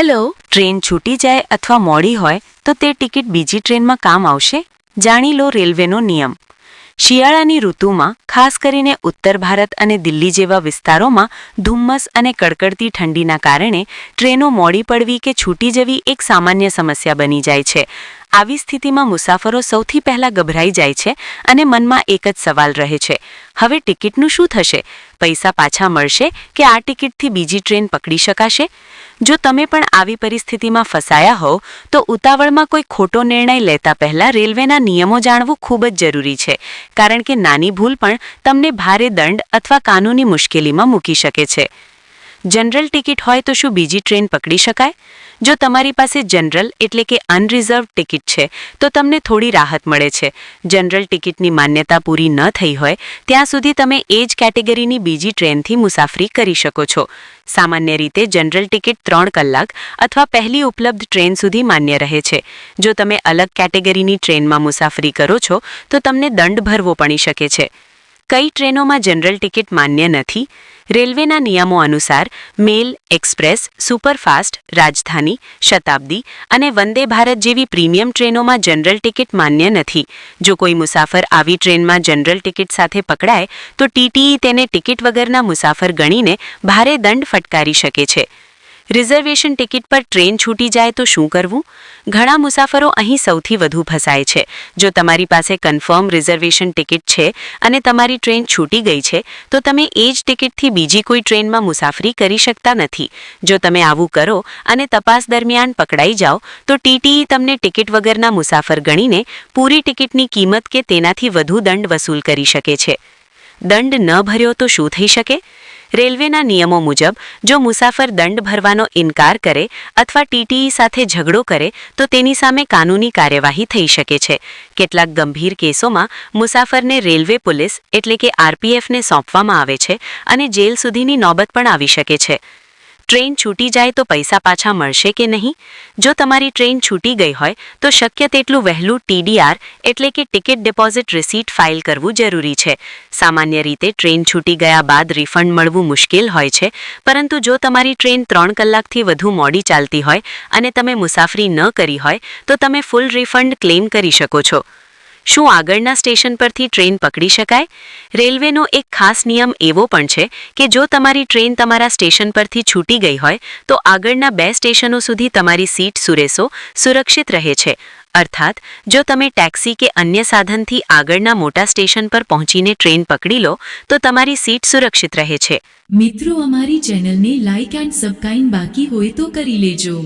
Hello, train છૂટી જાય અથવા મોડી હોય, તો તે ટિકિટ બીજી ટ્રેનમાં કામ આવશે? જાણી લો રેલવેનો નિયમ. શિયાળાની ઋતુમાં, ખાસ કરીને ઉત્તર ભારત અને દિલ્હી જેવા વિસ્તારોમાં, ધુમ્મસ અને કડકડતી ઠંડીના કારણે ટ્રેનો મોડી પડવી કે છૂટી જવી એક સામાન્ય સમસ્યા બની જાય છે. આવી સ્થિતિમાં મુસાફરો સૌથી પહેલા ગભરાઈ જાય છે અને મનમાં એક જ સવાલ રહે છે. હવે ટિકિટનું શું થશે? પૈસા પાછા મળશે કે આ ટિકિટથી બીજી ટ્રેન પકડી શકાશે? જો તમે પણ આવી પરિસ્થિતિમાં ફસાયા હોવ, તો ઉતાવળમાં કોઈ ખોટો નિર્ણય લેતા પહેલા રેલવેના નિયમો જાણવું ખૂબ જ જરૂરી છે. કારણ કે નાની ભૂલ પણ તમને ભારે દંડ અથવા કાનૂની મુશ્કેલીમાં મૂકી શકે છે. જનરલ ટિકિટ હોય તો શું બીજી ટ્રેન પકડી શકાય? જો તમારી પાસે જનરલ એટલે કે અનરિઝર્વ ટિકિટ છે, તો તમને થોડી રાહત મળે છે. જનરલ ટિકિટની માન્યતા પૂરી ન થઈ હોય, ત્યાં સુધી તમે એ જ કેટેગરીની બીજી ટ્રેનથી મુસાફરી કરી શકો છો. સામાન્ય રીતે જનરલ ટિકિટ ત્રણ કલાક અથવા પહેલી ઉપલબ્ધ ટ્રેન સુધી માન્ય રહે છે. જો તમે અલગ કેટેગરીની ટ્રેનમાં મુસાફરી કરો છો, તો તમને દંડ ભરવો પડી શકે છે. કઈ ટ્રેનોમાં જનરલ ટિકિટ માન્ય નથી? રેલવેના નિયમો અનુસાર મેલ, એક્સપ્રેસ, સુપરફાસ્ટ, રાજધાની, શતાબ્દી અને વંદે ભારત જેવી પ્રીમિયમ ટ્રેનોમાં જનરલ ટિકિટ માન્ય નથી. જો કોઈ મુસાફર આવી ટ્રેનમાં જનરલ ટિકિટ સાથે પકડાય, તો ટીટીઈ તેને ટિકિટ વગરના મુસાફર ગણીને ભારે દંડ ફટકારી શકે છે. રિઝર્વેશન ટિકિટ પર ટ્રેન છૂટી જાય તો શું કરવું? ઘણા મુસાફરો અહીં સૌથી વધુ ફસાય છે. જો તમારી પાસે કન્ફર્મ રિઝર્વેશન ટિકિટ છે અને તમારી ટ્રેન છૂટી ગઈ છે, તો તમે એ જ ટિકિટથી બીજી કોઈ ટ્રેનમાં મુસાફરી કરી શકતા નથી. જો તમે આવું કરો અને તપાસ દરમિયાન પકડાઈ જાઓ, તો ટીટીઈ તમને ટિકિટ વગરના મુસાફર ગણીને પૂરી ટિકિટની કિંમત કે તેનાથી વધુ દંડ વસૂલ કરી શકે છે. દંડ ન ભર્યો તો શું થઈ શકે? રેલવેના નિયમો મુજબ, જો મુસાફર દંડ ભરવાનો ઇનકાર કરે અથવા ટીટીઈ સાથે ઝઘડો કરે, તો તેની સામે કાનૂની કાર્યવાહી થઈ શકે છે. કેટલાક ગંભીર કેસોમાં મુસાફરને રેલવે પોલીસ એટલે કે આરપીએફને સોંપવામાં આવે છે અને જેલ સુધીની નોબત પણ આવી શકે છે. ટ્રેન છૂટી જાય તો પૈસા પાછા મળશે કે નહીં? જો તમારી ટ્રેન છૂટી ગઈ હોય, તો શક્ય તેટલું વહેલું ટીડીઆર એટલે કે ટિકિટ ડિપોઝિટ રિસીટ ફાઇલ કરવું જરૂરી છે. સામાન્ય રીતે ટ્રેન છૂટી ગયા બાદ રિફંડ મળવું મુશ્કેલ હોય છે, પરંતુ જો તમારી ટ્રેન ત્રણ કલાકથી વધુ મોડી ચાલતી હોય અને તમે મુસાફરી ન કરી હોય, તો તમે ફૂલ રિફંડ ક્લેમ કરી શકો છો. શું આગળના સ્ટેશન પરથી ટ્રેન પકડી શકાય? રેલવેનો એક ખાસ નિયમ એવો પણ છે કે જો તમારી ટ્રેન તમારા સ્ટેશન પરથી છૂટી ગઈ હોય, તો આગળના બે સ્ટેશનો સુધી તમારી સીટ સુરેસો સુરક્ષિત રહે છે. અર્થાત, જો તમે ટેક્સી કે અન્ય સાધનથી આગળના મોટા સ્ટેશન પર પહોંચીને ટ્રેન પકડી લો, તો તમારી સીટ સુરક્ષિત રહે છે. મિત્રો, અમારી ચેનલને લાઇક એન્ડ સબસ્ક્રાઇબ બાકી હોય તો કરી લેજો.